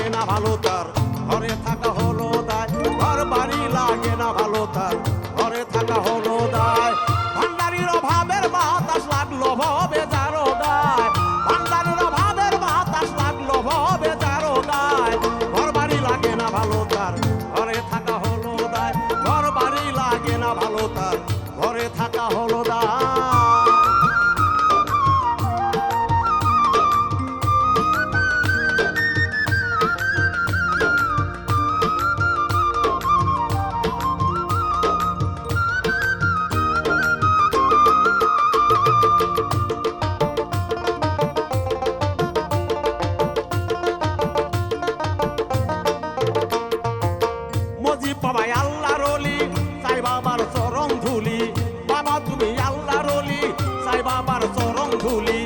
লাগে না ভালো তার। ঘরে থাকা হলো দায় ঘর বাড়ি লাগে না ভালো তার। সাই বাবার চরণ ধুলি।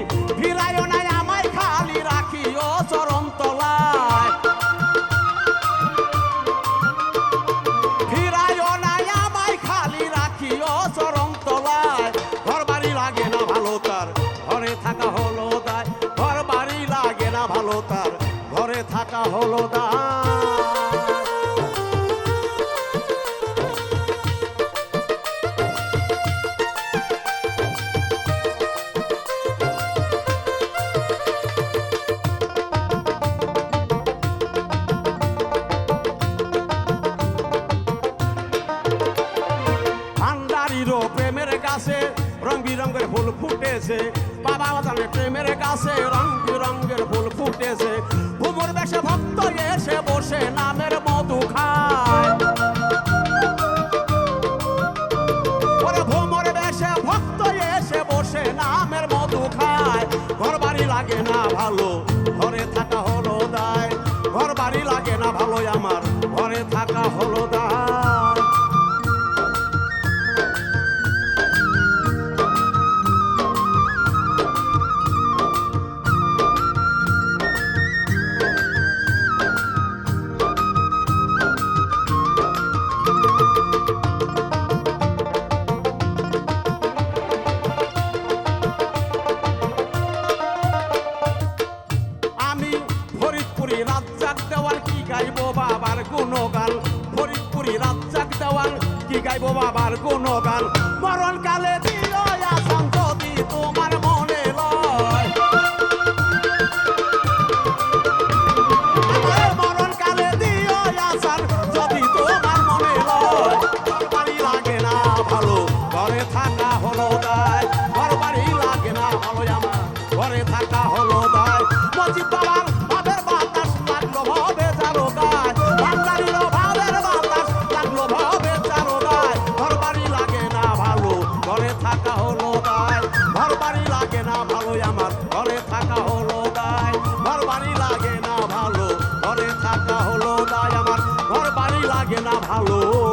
নাই, আমায় খালি রাখি ও চরণ তলায়। নাই, আমায় খালি চরণ তলায়। ঘর বাড়ি লাগে না ভালো তার, ঘরে থাকা হলো দায়। ঘর বাড়ি লাগে না ভালো তার, ঘরে থাকা হলো দায়। কাছে রং বিরঙ্গের ফুল ফুটেছে। বাবা বাজানের প্রেমের কাছে রং বিরঙ্গের ফুল ফুটেছে। ভুমর বেশে ভক্ত এসে বসে নামের মধু খায়। ঘর বাড়ি লাগে না ভালো, ঘরে থাকা হলো দায়। ঘর বাড়ি লাগে না ভালো আমার, ঘরে থাকা হলো রাজ্জাক দেওয়াল কি গাইব বাবার গুণগান? ফরিদপুরি রাজ্জাক দেওয়াল কি গাইব বাবার গুণগান? মরণ কালে ঘরে থাকা হলো দায় ঘর বাড়ি লাগে না ভালো আমার, ঘরে থাকা হলো থাকা হলো দায়। ঘর বাড়ি লাগে না ভালো আমার, ঘরে থাকা হলো দায়। ঘর বাড়ি লাগে না ভালো, ঘরে থাকা হলো দায় আমার ঘর বাড়ি লাগে না ভালো।